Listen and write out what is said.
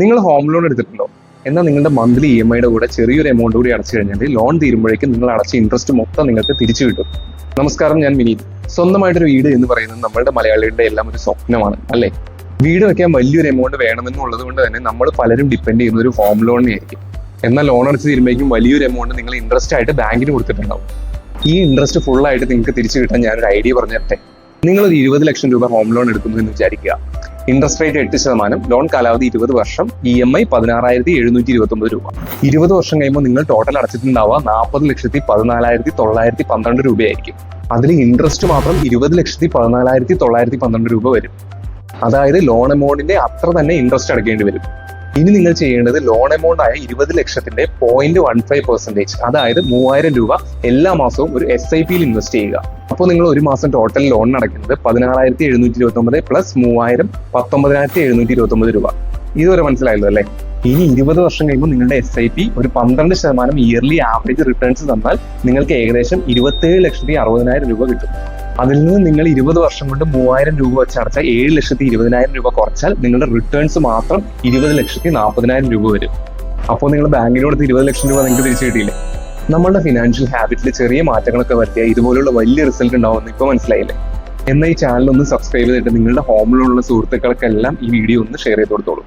നിങ്ങൾ home loan എടുത്തിട്ടുണ്ടോ? എന്നാൽ നിങ്ങളുടെ മന്ത്ലി ഇ എം ഐയുടെ കൂടെ ചെറിയൊരു എമൗണ്ട് കൂടി അടച്ചു കഴിഞ്ഞാൽ ലോൺ തീരുമ്പോഴേക്കും നിങ്ങൾ അടച്ച ഇൻട്രസ്റ്റ് മൊത്തം നിങ്ങൾക്ക് തിരിച്ചു കിട്ടും. നമസ്കാരം ഞാൻ വിനീത്. സ്വന്തമായിട്ടൊരു വീട് എന്ന് പറയുന്നത് നമ്മളുടെ മലയാളികളുടെ എല്ലാം ഒരു സ്വപ്നമാണ് അല്ലേ? വീട് വെക്കാൻ വലിയൊരു എമൗണ്ട് വേണമെന്നുള്ളത് കൊണ്ട് തന്നെ നമ്മൾ പലരും ഡിപ്പെൻഡ് ചെയ്യുന്ന ഒരു ഹോം ലോണിനെ ആയിരിക്കും. എന്നാൽ ലോൺ അടച്ച് തീരുമ്പോഴേക്കും വലിയൊരു എമൗണ്ട് നിങ്ങൾ ഇൻട്രസ്റ്റ് ആയിട്ട് ബാങ്കിന് കൊടുത്തിട്ടുണ്ടാവും. ഈ ഇൻട്രസ്റ്റ് ഫുൾ ആയിട്ട് നിങ്ങൾക്ക് തിരിച്ചു കിട്ടാൻ ഞാനൊരു ഐഡിയ പറഞ്ഞു തരട്ടെ നിങ്ങൾ ഒരു ഇരുപത് ലക്ഷം രൂപ ഹോം ലോൺ എടുക്കുന്നു എന്ന് വിചാരിക്കുക. ഇൻട്രസ്റ്റ് റേറ്റ് എട്ട് ശതമാനം ലോൺ കാലാവധി ഇരുപത് വർഷം ഇ എം ഐ പതിനാറായിരത്തി എഴുന്നൂറ്റി ഇരുപത്തി ഒമ്പത് രൂപ. ഇരുപത് വർഷം കഴിയുമ്പോൾ നിങ്ങൾ ടോട്ടൽ അടച്ചിട്ടുണ്ടാവുക നാൽപ്പത് ലക്ഷത്തി പതിനാലായിരത്തി തൊള്ളായിരത്തി പന്ത്രണ്ട് രൂപയായിരിക്കും. അതിൽ ഇൻട്രസ്റ്റ് മാത്രം ഇരുപത് ലക്ഷത്തി പതിനാലായിരത്തി തൊള്ളായിരത്തി പന്ത്രണ്ട് രൂപ വരും. അതായത് ലോൺ എമൗണ്ടിന്റെ അത്ര തന്നെ ഇൻട്രസ്റ്റ് അടക്കേണ്ടി വരും. ഇനി നിങ്ങൾ ചെയ്യേണ്ടത് ലോൺ എമൗണ്ട് ആയ ഇരുപത് ലക്ഷത്തിന്റെ പോയിന്റ് വൺ ഫൈവ് പെർസെന്റേജ് അതായത് മൂവായിരം രൂപ എല്ലാ മാസവും ഒരു എസ് ഐ പിയിൽ ഇൻവെസ്റ്റ് ചെയ്യുക. അപ്പോൾ നിങ്ങൾ ഒരു മാസം ടോട്ടൽ ലോൺ അടയ്ക്കുന്നത് പതിനാറായിരത്തി എഴുന്നൂറ്റി ഇരുപത്തി ഒമ്പത് പ്ലസ് മൂവായിരം പത്തൊമ്പതിനായിരത്തി എഴുന്നൂറ്റി ഇരുപത്തി ഒമ്പത് രൂപ. ഇതുവരെ മനസ്സിലായല്ലോ അല്ലേ? ഇനി ഇരുപത് വർഷം കഴിയുമ്പോൾ നിങ്ങളുടെ എസ് ഐ പി ഒരു പന്ത്രണ്ട് ശതമാനം ഇയർലി ആവറേജ് റിട്ടേൺസ് തന്നാൽ നിങ്ങൾക്ക് ഏകദേശം ഇരുപത്തേഴ് ലക്ഷത്തി അറുപതിനായിരം രൂപ കിട്ടും. അതിൽ നിന്ന് നിങ്ങൾ ഇരുപത് വർഷം കൊണ്ട് മൂവായിരം രൂപ വെച്ച് അടച്ചാൽ ഏഴ് ലക്ഷത്തി ഇരുപതിനായിരം രൂപ കുറച്ചാൽ നിങ്ങളുടെ റിട്ടേൺസ് മാത്രം ഇരുപത് ലക്ഷത്തി നാൽപ്പതിനായിരം രൂപ വരും. അപ്പോൾ നിങ്ങൾ ബാങ്കിനോട് ഇരുപത് ലക്ഷം രൂപ നിങ്ങൾക്ക് തിരിച്ചു കിട്ടിയില്ലേ? നമ്മളുടെ ഫിനാൻഷ്യൽ ഹാബിറ്റിൽ ചെറിയ മാറ്റങ്ങളൊക്കെ വരുത്തിയാൽ ഇതുപോലുള്ള വലിയ റിസൾട്ട് ഉണ്ടാവുമെന്ന് ഇപ്പോൾ മനസ്സിലായില്ലേ? എന്നാൽ ഈ ചാനൽ ഒന്ന് സബ്സ്ക്രൈബ് ചെയ്തിട്ട് നിങ്ങളുടെ ഹോമിലുള്ള സുഹൃത്തുക്കൾക്കെല്ലാം ഈ വീഡിയോ ഒന്ന് ഷെയർ ചെയ്ത് കൊടുത്തോളൂ.